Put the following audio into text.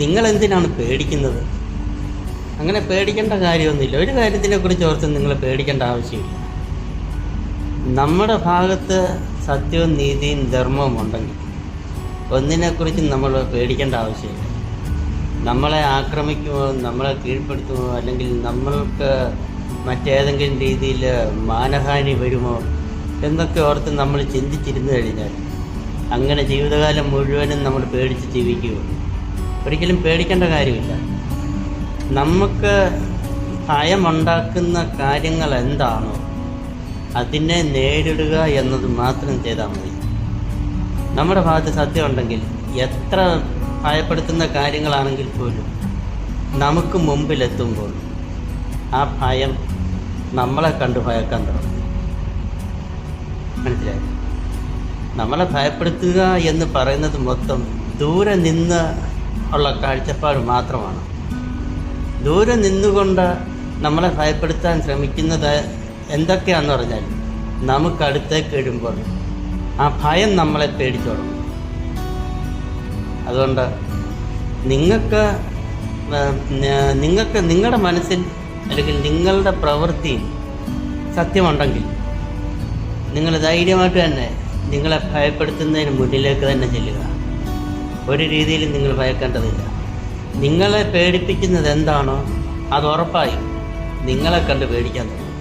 നിങ്ങൾ എന്തിനാണ് പേടിക്കുന്നത്? അങ്ങനെ പേടിക്കേണ്ട കാര്യമൊന്നുമില്ല. ഒരു കാര്യത്തിനെ കുറിച്ച് ഓർത്ത് നിങ്ങൾ പേടിക്കേണ്ട ആവശ്യമില്ല. നമ്മുടെ ഭാഗത്ത് സത്യവും നീതിയും ധർമ്മവും ഉണ്ടെങ്കിൽ ഒന്നിനെക്കുറിച്ചും നമ്മൾ പേടിക്കേണ്ട ആവശ്യമില്ല. നമ്മളെ ആക്രമിക്കുമോ നമ്മളെ കീഴ്പ്പെടുത്തുമോ അല്ലെങ്കിൽ നമ്മൾക്ക് മറ്റേതെങ്കിലും രീതിയിൽ മാനഹാനി വരുമോ എന്നൊക്കെ ഓർത്ത് നമ്മൾ ചിന്തിച്ചിരുന്നു കഴിഞ്ഞാൽ അങ്ങനെ ജീവിതകാലം മുഴുവനും നമ്മൾ പേടിച്ച് ജീവിക്കുകയുള്ളൂ. ഒരിക്കലും പേടിക്കേണ്ട കാര്യമില്ല. നമുക്ക് ഭയമുണ്ടാക്കുന്ന കാര്യങ്ങൾ എന്താണോ അതിനെ നേരിടുക എന്നത് മാത്രം ചെയ്താൽ മതി. നമ്മുടെ ഭാഗത്ത് സത്യമുണ്ടെങ്കിൽ എത്ര ഭയപ്പെടുത്തുന്ന കാര്യങ്ങളാണെങ്കിൽ പോലും നമുക്ക് മുമ്പിലെത്തുമ്പോൾ ആ ഭയം നമ്മളെ കണ്ട് ഭയക്കാൻ തുടങ്ങും. മനസ്സിലായി? നമ്മളെ ഭയപ്പെടുത്തുക എന്ന് പറയുന്നത് മൊത്തം ദൂരെ നിന്ന് ഉള്ള കാഴ്ചപ്പാട് മാത്രമാണ്. ദൂരെ നിന്നുകൊണ്ട് നമ്മളെ ഭയപ്പെടുത്താൻ ശ്രമിക്കുന്നത് എന്തൊക്കെയാണെന്ന് പറഞ്ഞാൽ നമുക്ക് അടുത്തേക്ക് ഇടുമ്പോൾ ആ ഭയം നമ്മളെ പേടിച്ചോളും. അതുകൊണ്ട് നിങ്ങൾക്ക് നിങ്ങൾക്ക് നിങ്ങളുടെ മനസ്സിൽ അല്ലെങ്കിൽ നിങ്ങളുടെ പ്രവൃത്തി സത്യമുണ്ടെങ്കിൽ നിങ്ങൾ ധൈര്യമായിട്ട് തന്നെ നിങ്ങളെ ഭയപ്പെടുത്തുന്നതിന് മുന്നിലേക്ക് തന്നെ ചെല്ലുക. ഒരു രീതിയിലും നിങ്ങൾ ഭയക്കേണ്ടതില്ല. നിങ്ങളെ പേടിപ്പിക്കുന്നത് എന്താണോ അത് ഉറപ്പായും നിങ്ങളെ കണ്ട് പേടിക്കാൻ തുടങ്ങും.